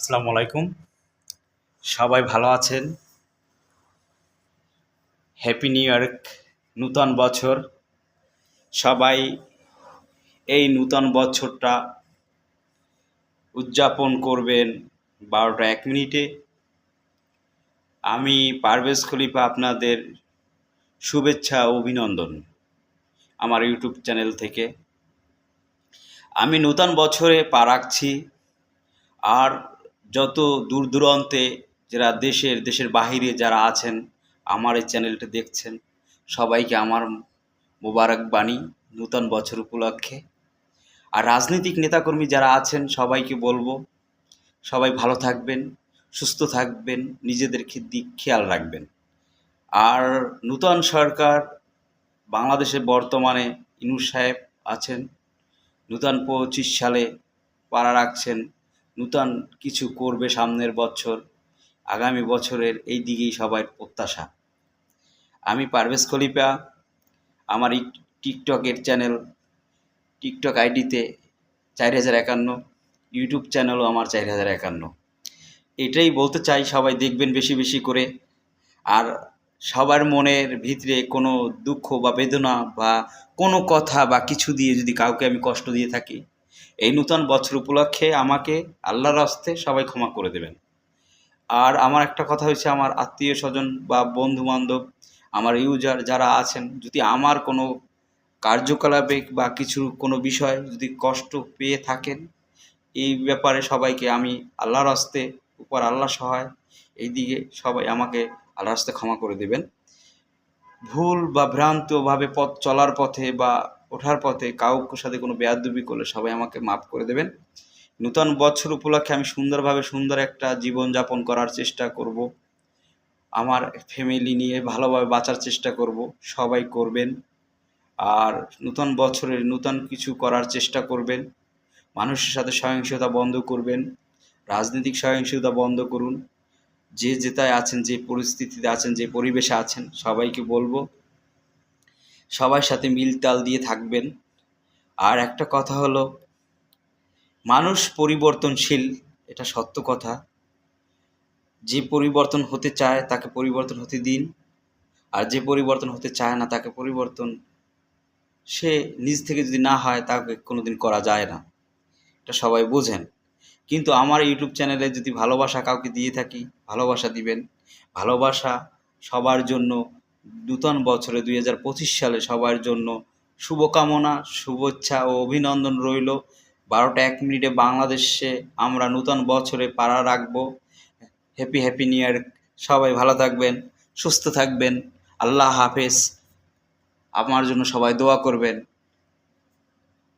আসসালামু আলাইকুম সবাই ভালো আছেন? হ্যাপি নিউ ইয়ার নূতন বছর। সবাই এই নূতন বছরটা উদযাপন করবেন বারোটা এক মিনিটে। আমি পারভেজ খলিফা আপনাদের শুভেচ্ছা অভিনন্দন আমার ইউটিউব চ্যানেল থেকে। আমি নূতন বছরে পা রাখছি। আর যত দূর দূরান্তে যারা দেশের দেশের বাহিরে যারা আছেন, আমার এই চ্যানেলটা দেখছেন, সবাইকে আমার মোবারক বাণী, নূতন বছর উপলক্ষে। আর রাজনৈতিক নেতাকর্মী যারা আছেন, সবাইকে বলব, সবাই ভালো থাকবেন, সুস্থ থাকবেন, নিজেদেরকে দিক খেয়াল রাখবেন। আর নূতন সরকার, বাংলাদেশে বর্তমানে ইনুর সাহেব আছেন, নূতন পঁচিশ সালে পাড়া রাখছেন নূতন কিছু করবে সামনের বছর, আগামী বছরের এই দিকেই সবার প্রত্যাশা। আমি পারভেজ খলিফা, আমার এই টিকটকের চ্যানেল, টিকটক আইডিতে চার হাজার একান্ন, ইউটিউব চ্যানেলও আমার চার হাজার একান্ন। এটাই বলতে চাই, সবাই দেখবেন বেশি বেশি করে। আর সবার মনের ভিতরে কোনো দুঃখ বা বেদনা বা কোনো কথা বা কিছু দিয়ে যদি কাউকে আমি কষ্ট দিয়ে থাকি এই নূতন বছর উপলক্ষে আমাকে আল্লাহর হস্তে সবাই ক্ষমা করে দেবেন। আর আমার একটা কথা হয়েছে, আমার আত্মীয় স্বজন বা বন্ধু বান্ধব আমার ইউজার যারা আছেন, যদি আমার কোনো কার্যকলাপে বা কিছু কোনো বিষয় যদি কষ্ট পেয়ে থাকেন, এই ব্যাপারে সবাইকে আমি আল্লাহর হস্তে উপর আল্লাহ সহায়, এই দিকে সবাই আমাকে আল্লাহর হস্তে ক্ষমা করে দেবেন। ভুল বা ভ্রান্তভাবে পথ চলার পথে বা ওঠার পথে কাউকে সাথে কোনো বেয়াদবি করলে সবাই আমাকে মাফ করে দেবেন। নূতন বছর উপলক্ষে আমি সুন্দরভাবে সুন্দর একটা জীবনযাপন করার চেষ্টা করব। আমার ফ্যামিলি নিয়ে ভালোভাবে বাঁচার চেষ্টা করব। সবাই করবেন। আর নূতন বছরের নূতন কিছু করার চেষ্টা করবেন। মানুষের সাথে সহিংসতা বন্ধ করবেন। রাজনৈতিক সহিংসতা বন্ধ করুন। যে যেটায় আছেন, যে পরিস্থিতিতে আছেন, যে পরিবেশে আছেন, সবাইকে বলব সবার সাথে মিল তাল দিয়ে থাকবেন। আর একটা কথা হলো, মানুষ পরিবর্তনশীল, এটা সত্য কথা। যে পরিবর্তন হতে চায় তাকে পরিবর্তন হতে দিন, আর যে পরিবর্তন হতে চায় না তাকে পরিবর্তন সে নিজ থেকে যদি না হয় তাকে কোনোদিন করা যায় না। এটা সবাই বোঝেন। কিন্তু আমার ইউটিউব চ্যানেলে যদি ভালোবাসা কাউকে দিয়ে থাকি, ভালোবাসা দিবেন, ভালোবাসা সবার জন্য নূতন বছরে দুই হাজার পঁচিশ সালে সবার জন্য শুভকামনা, শুভেচ্ছা ও অভিনন্দন রইল। বারোটা এক মিনিটে বাংলাদেশে আমরা নূতন বছরে পাড়া রাখব। হ্যাপি হ্যাপি নিউ ইয়ার সবাই ভালো থাকবেন, সুস্থ থাকবেন। আল্লাহ হাফেজ। আমার জন্য সবাই দোয়া করবেন।